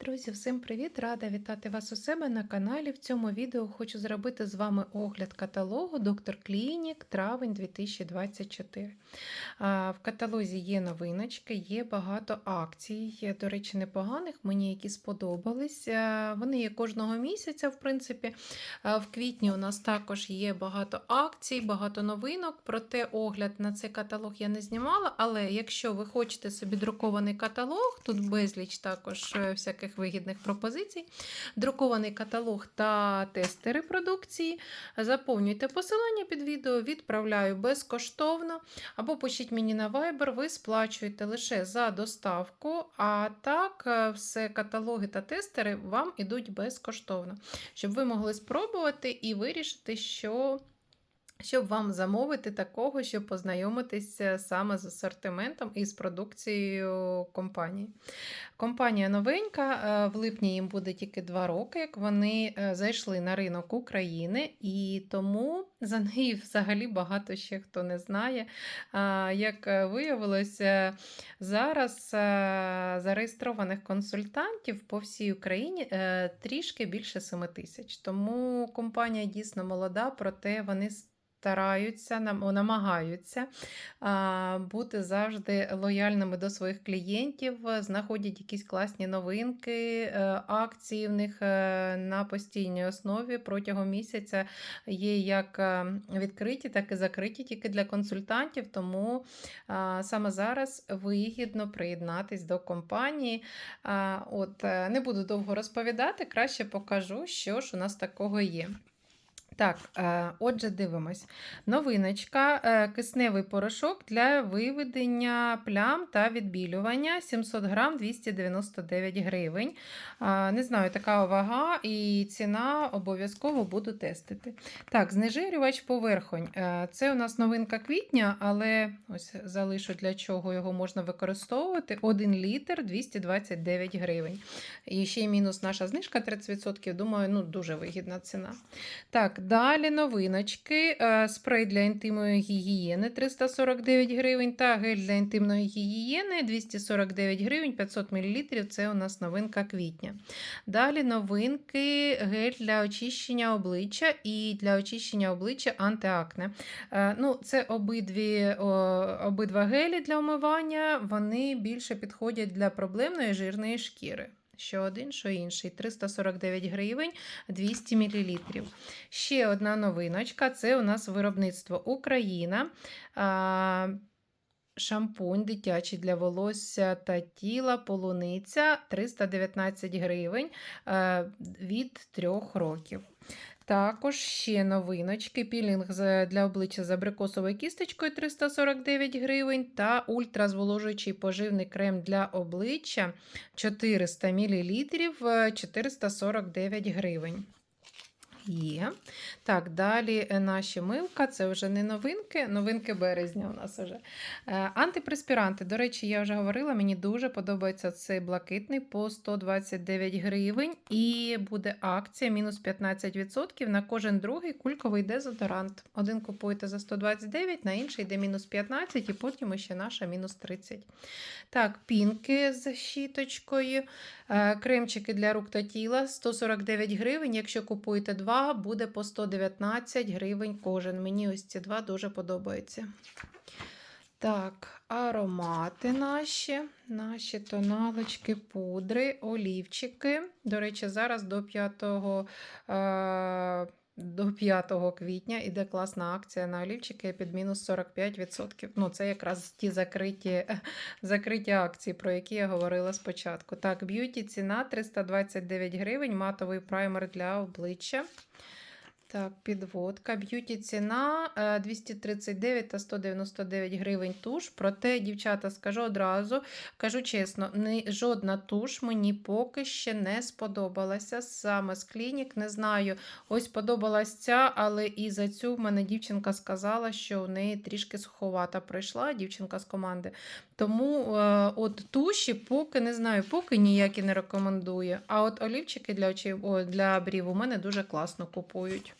Друзі, всім привіт! Рада вітати вас у себе на каналі. В цьому відео хочу зробити з вами огляд каталогу Доктор Клінік травень 2024. В каталозі є новиночки, є багато акцій, до речі, непоганих, мені які сподобались. Вони є кожного місяця, в принципі. В квітні у нас також є багато акцій, багато новинок. Проте огляд на цей каталог я не знімала. Але якщо ви хочете собі друкований каталог, тут безліч також е, всяких вигідних пропозицій, друкований каталог та тести репродукції. Заповнюйте посилання під відео, відправляю безкоштовно. Або пишіть мені на Viber, ви сплачуєте лише за доставку, а так е, все каталоги та тестери вам ідуть безкоштовно, щоб ви могли спробувати і вирішити, що. Щоб вам замовити такого, щоб познайомитися саме з асортиментом і з продукцією компанії. Компанія новенька, е, в липні їм буде тільки два роки, як вони е, зайшли на ринок України, і тому за неї взагалі багато ще хто не знає. Як е, виявилося, зараз зареєстрованих консультантів по всій Україні трішки більше 7 тисяч. Тому компанія дійсно молода, проте вони стараються, намагаються бути завжди лояльними до своїх клієнтів, знаходять якісь класні новинки, е, акції в них е, на постійній основі протягом місяця є як е, відкриті, так і закриті тільки для консультантів. Тому саме зараз вигідно приєднатись до компанії. От не буду довго розповідати, краще покажу, що ж у нас такого є. Так, е, отже, дивимось. Новиночка, е, кисневий порошок для виведення плям та відбілювання 700 грам 299 гривень. Не знаю, така вага і ціна обов'язково буду тестити. Так, знежирювач поверхонь. Е, Це у нас новинка квітня, але ось залишу для чого його можна використовувати. 1 літр 229 гривень. І ще й мінус наша знижка 30%. Думаю, ну дуже вигідна ціна. Так, далі новиночки. Е, Спрей для інтимної гігієни 349 гривень та гель для інтимної гігієни 249 гривень 500 мл. Це у нас новинка квітня. Далі новинки гель для очищення обличчя і для очищення обличчя антиакне. Е, Ну, Це обидві, обидва гелі для омивання, вони більше підходять для проблемної жирної шкіри. Що один, що інший. 349 гривень 200 мл. Ще одна новиночка це у нас виробництво Україна. Шампунь дитячий для волосся та тіла, полуниця 319 гривень е, від 3 років. Також ще новиночки. Пілінг для обличчя з абрикосовою кісточкою 349 гривень та ультразволожуючий поживний крем для обличчя 400 мл 449 гривень. Є. Так, далі е, наші милка, це вже не новинки, новинки березня у нас вже. Е, Антипреспіранти, до речі, я вже говорила, мені дуже подобається цей блакитний по 129 гривень. І буде акція мінус 15% на кожен другий кульковий дезодорант. Один купуєте за 129, на інший йде мінус 15, і потім ще наша мінус 30. Так, пінки з щіточкою. Е, Кремчики для рук та тіла 149 гривень. Якщо купуєте два, буде по 119 гривень кожен. Мені ось ці два дуже подобаються. Так, аромати наші, наші тоналочки, пудри, олівчики. До речі, зараз до 5, е, до 5 квітня іде класна акція на олівчики під мінус 45%. Ну, це якраз ті закриті, закриті акції, про які я говорила спочатку. Так, б'юті ціна 329 гривень, матовий праймер для обличчя. Так, підводка. Б'юті ціна е, 239 та 199 гривень туш. Проте, дівчата, скажу одразу, кажу чесно, ні, жодна туш мені поки ще не сподобалася. Саме з клінік, не знаю. Ось подобалась ця, але і за цю в мене дівчинка сказала, що у неї трішки суховата прийшла, дівчинка з команди. Тому е, от туші поки не знаю, поки ніякі не рекомендую. А от олівчики для очей, о, для брів у мене дуже класно купують.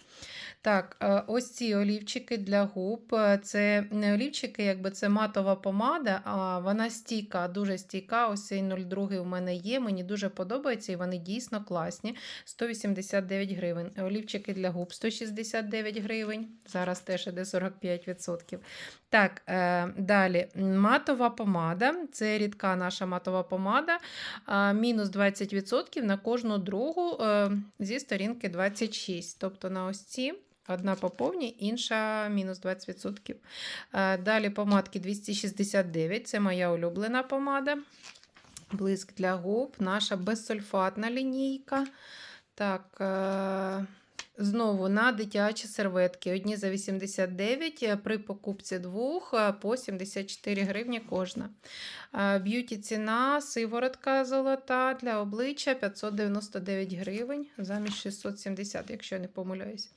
Так, е, ось ці олівчики для губ. е, Це не олівчики, якби це матова помада, а вона стійка, дуже стійка. Ось цей 02 у мене є. Мені дуже подобається і вони дійсно класні. 189 гривень. Олівчики для губ 169 гривень. Зараз теж іде 45%. Так, е, далі матова помада. Це рідка наша матова помада. Мінус 20% на кожну другу зі сторінки 26. Тобто на ось ці. Одна по повній, інша мінус 20%. Е, Далі помадки 269, це моя улюблена помада. Блиск для губ, наша безсульфатна лінійка. Так, е, знову на дитячі серветки. Одні за 89, е, при покупці двох е, по 74 гривні кожна. Е, Б'юті ціна, сиворотка золота для обличчя 599 гривень замість 670, якщо я не помиляюсь.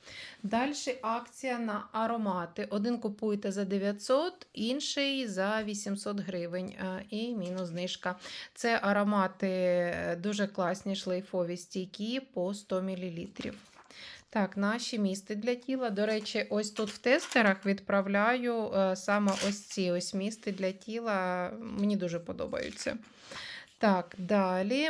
Далі акція на аромати. Один купуєте за 900, інший за 800 гривень. І мінус знижка. Це аромати дуже класні, шлейфові стійкі по 100 мл. Так, наші місти для тіла. До речі, ось тут в тестерах відправляю е, саме ось ці ось місти для тіла. Мені дуже подобаються. Так, далі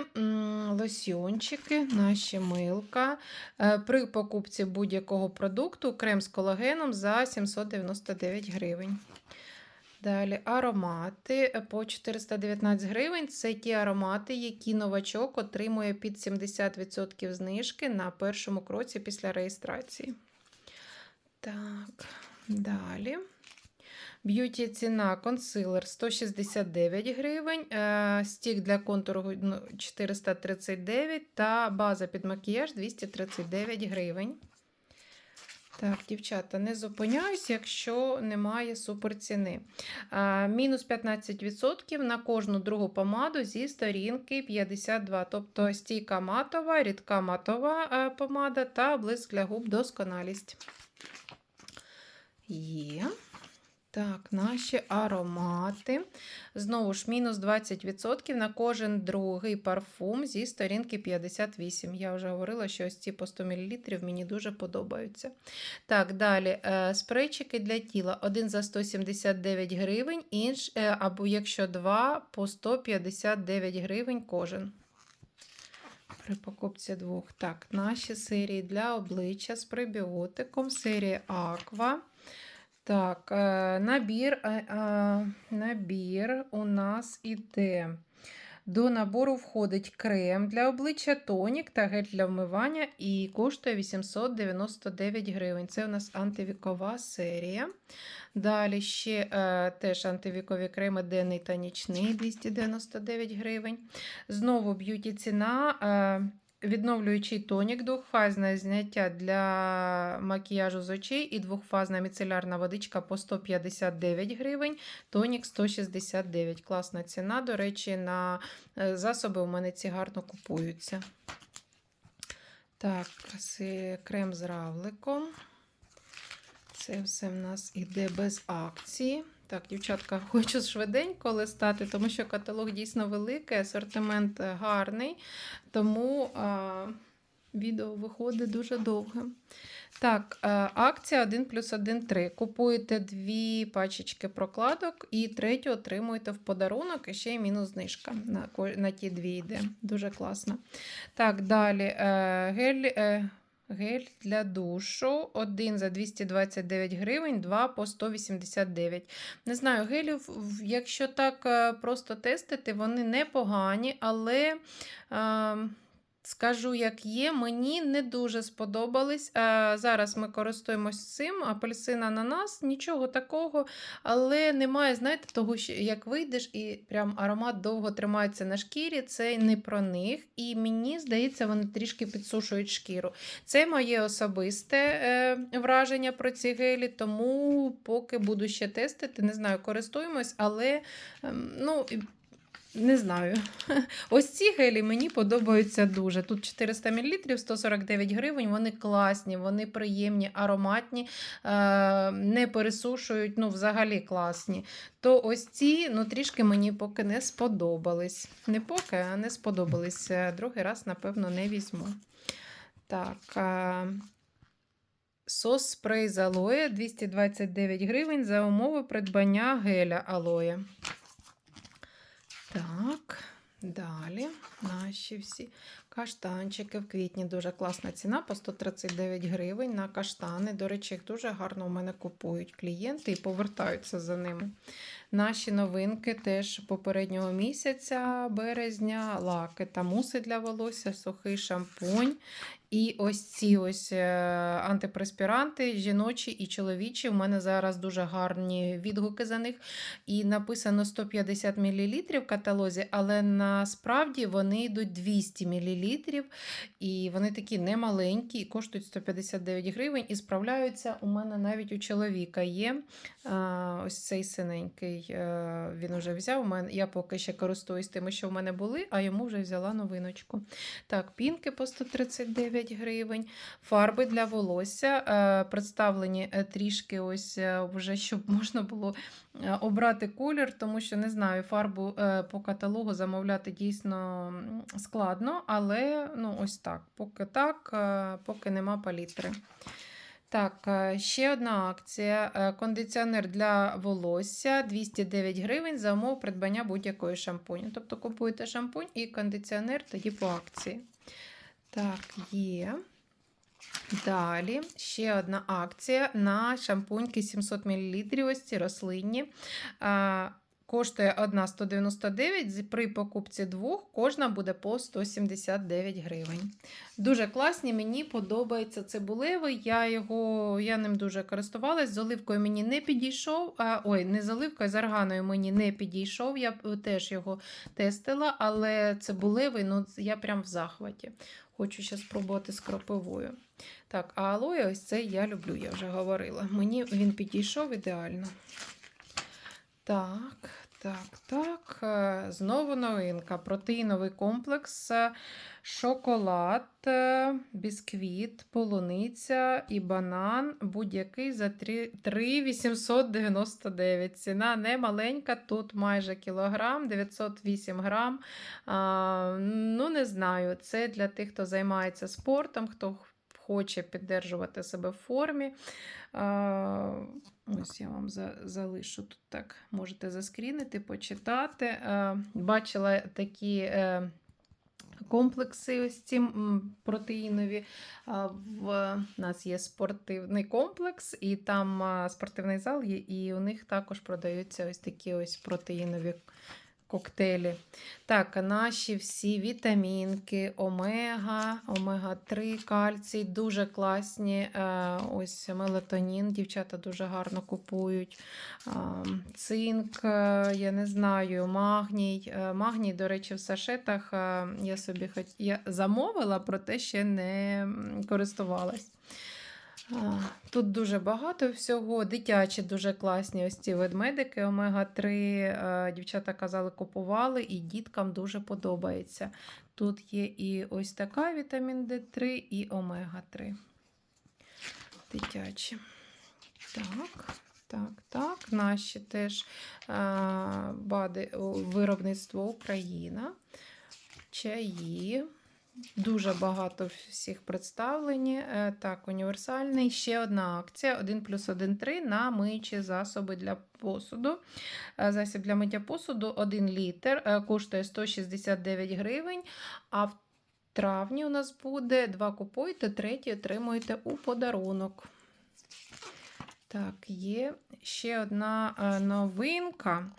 лосьончики, наші милка. Е, При покупці будь-якого продукту крем з колагеном за 799 гривень. Далі аромати е, по 419 гривень. Це ті аромати, які новачок отримує під 70% знижки на першому кроці після реєстрації. Так, далі. Б'юті ціна консилер 169 гривень, е, стік для контуру ну, 439 та база під макіяж 239 гривень. Так, дівчата, не зупиняюсь, якщо немає суперціни. Мінус 15% на кожну другу помаду зі сторінки 52. Тобто стійка матова, рідка матова е, помада та блиск для губ досконалість. Є. Так, наші аромати. Знову ж мінус 20% на кожен другий парфум зі сторінки 58. Я вже говорила, що ось ці по 100 мл мені дуже подобаються. Так, далі е, спрейчики для тіла. Один за 179 гривень, інш, е, або якщо два, по 159 гривень кожен. При покупці двох. Так, наші серії для обличчя з пребіотиком, серія Аква. Так, набір, е, набір у нас іде. До набору входить крем для обличчя, тонік та гель для вмивання і коштує 899 гривень. Це у нас антивікова серія. Далі ще е, теж антивікові креми денний та нічний 299 гривень. Знову б'юті ціна. Е, Відновлюючий тонік, двохфазне зняття для макіяжу з очей і двохфазна міцелярна водичка по 159 гривень, тонік 169. Класна ціна. До речі, на е, засоби у мене ці гарно купуються. Так, крем з равликом. Це все в нас іде без акції. Так, дівчатка, хочу швиденько листати, тому що каталог дійсно великий, асортимент е, гарний, тому а, відео виходить дуже довгим. Так, а, акція 1 плюс 1 3. Купуєте дві пачечки прокладок і третю отримуєте в подарунок, і ще й мінус знижка на, на ті дві йде. Дуже класно. Так, далі е, гель. Гель для душу. Один за 229 гривень, два по 189. Не знаю, гелів, якщо так е, просто тестити, вони непогані, але. е, Скажу, як є, мені не дуже сподобались. А зараз ми користуємось цим. Апельсин ананас, нічого такого, але немає, знаєте, того, що як вийдеш і прям аромат довго тримається на шкірі, це не про них. І мені здається, вони трішки підсушують шкіру. Це моє особисте е, враження про ці гелі, тому поки буду ще тестити, не знаю, користуємось, але ем, ну. Не знаю. Ось ці гелі мені подобаються дуже. Тут 400 мл, 149 гривень. Вони класні, вони приємні, ароматні, е, не пересушують, ну, взагалі класні. То ось ці ну, трішки мені поки не сподобались. Не поки, а не сподобались. Е, Другий раз, напевно, не візьму. Так. е, Сос спрей з алоє 229 гривень за умови придбання геля алоє. Так, далі наші всі каштанчики в квітні. Дуже класна ціна по 139 гривень на каштани. До речі, їх дуже гарно у мене купують клієнти і повертаються за ними. Наші новинки теж попереднього місяця, березня, лаки та муси для волосся, сухий шампунь. І ось ці ось е, антипреспіранти, жіночі і чоловічі. У мене зараз дуже гарні відгуки за них. І написано 150 мл в каталозі, але насправді вони йдуть 200 мл. І вони такі немаленькі, і коштують 159 гривень. І справляються у мене навіть у чоловіка є. А, ось цей синенький е, він вже взяв. У мене, я поки ще користуюсь тими, що в мене були, а йому вже взяла новиночку. Так, пінки по 139 гривень, фарби для волосся. е, Представлені е, трішки, ось е, вже щоб можна було обрати колір, тому що не знаю, фарбу по каталогу замовляти дійсно складно, але ну, ось так. Поки так, поки нема палітри. Так, ще одна акція. Кондиціонер для волосся 209 гривень за умов придбання будь-якої шампуню. Тобто купуєте шампунь і кондиціонер тоді по акції. Так, є. Далі ще одна акція на шампуньки 700 мл. Ось ці рослинні. Коштує одна 199, при покупці двох кожна буде по 179 гривень. Дуже класні, мені подобається цибулевий. Я його, я ним дуже користувалась. З оливкою мені не підійшов. А, ой, не з оливкою, з арганою мені не підійшов. Я теж його тестила, але цибулевий, ну я прям в захваті. Хочу ще спробувати з кропивою. Так, а алоє ось це я люблю, я вже говорила. Мені він підійшов ідеально. Так, так, так. е, Знову новинка. Протеїновий комплекс, е, шоколад, е, бісквіт, полуниця і банан. Будь-який за 3,899. Ціна не маленька, тут майже кілограм, 908 грам. А, ну, не знаю, це для тих, хто займається спортом, хто хоче піддержувати себе в формі. Ось я вам за, залишу тут так. Можете заскрінити, почитати. Бачила такі е, комплекси, ось ці протеїнові. В нас є спортивний комплекс, і там спортивний зал і у них також продаються ось такі ось протеїнові коктейлі. Так, наші всі вітамінки, омега, омега-3, кальцій, дуже класні. Е, Ось мелатонін, дівчата дуже гарно купують. Цинк, е, я не знаю, магній. Е, Магній, до речі, в сашетах е, я собі хоч... я замовила, проте ще не користувалась. Тут дуже багато всього. Дитячі дуже класні ось ці ведмедики омега-3. е, Дівчата казали, купували, і діткам дуже подобається. Тут є і ось така вітамін Д3, і омега-3. Дитячі. Так, так, так. Наші теж бади виробництво Україна. Чаї. Дуже багато всіх представлені. Е, Так, універсальний. Ще одна акція: 1 плюс 1 3 на миючі засоби для посуду. Е, Засіб для миття посуду 1 літр, е, коштує 169 гривень. А в травні у нас буде 2 купуєте, третій отримуєте у подарунок. Так, є ще одна новинка.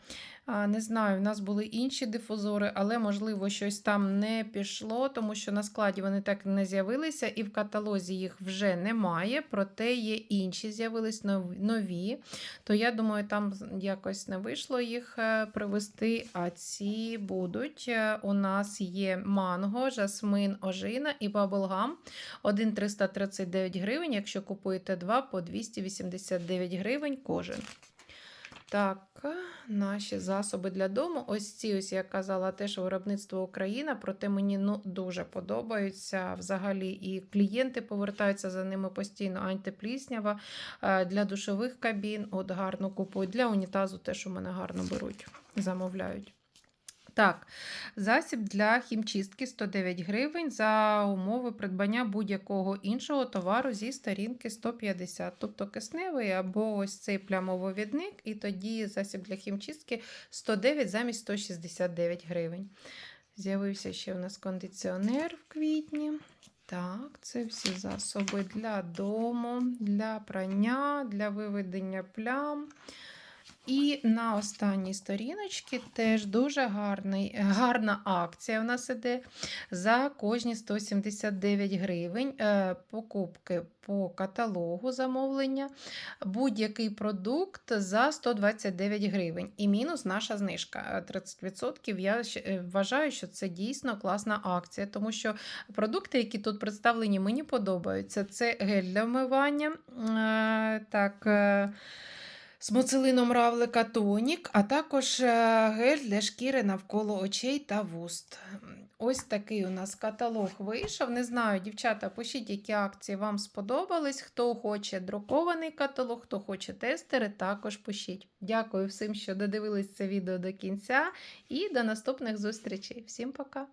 Не знаю, в нас були інші дифузори, але, можливо, щось там не пішло, тому що на складі вони так не з'явилися, і в каталозі їх вже немає, проте є інші, з'явились нові. То я думаю, там якось не вийшло їх е, привезти. А ці будуть. Е, У нас є манго, жасмин, ожина і баблгам. Один 339 гривень. Якщо купуєте два, по 289 гривень кожен. Так, наші засоби для дому. Ось ці, ось я казала, теж виробництво Україна, проте мені ну, дуже подобаються. Взагалі, і клієнти повертаються за ними постійно. Антипліснява е, для душових кабін. От гарно купують. Для унітазу теж у мене гарно беруть, замовляють. Так, засіб для хімчистки 109 гривень за умови придбання будь-якого іншого товару зі сторінки 150, тобто кисневий або ось цей плямововідник, і тоді засіб для хімчистки 109 замість 169 гривень. З'явився ще у нас кондиціонер в квітні. Так, це всі засоби для дому, для прання, для виведення плям. І на останній сторіночці теж дуже гарний, гарна акція у нас іде за кожні 179 гривень е, покупки по каталогу замовлення, будь-який продукт за 129 гривень. І мінус наша знижка е, 30%. Я е, вважаю, що це дійсно класна акція, тому що продукти, які тут представлені, мені подобаються. Це гель для вмивання. е, Так, е, з муцелином равлика тонік, а також е, гель для шкіри навколо очей та вуст. Ось такий у нас каталог вийшов. Не знаю, дівчата, пишіть, які акції вам сподобались. Хто хоче друкований каталог, хто хоче тестери, також пишіть. Дякую всім, що додивились це відео до кінця, і до наступних зустрічей. Всім пока!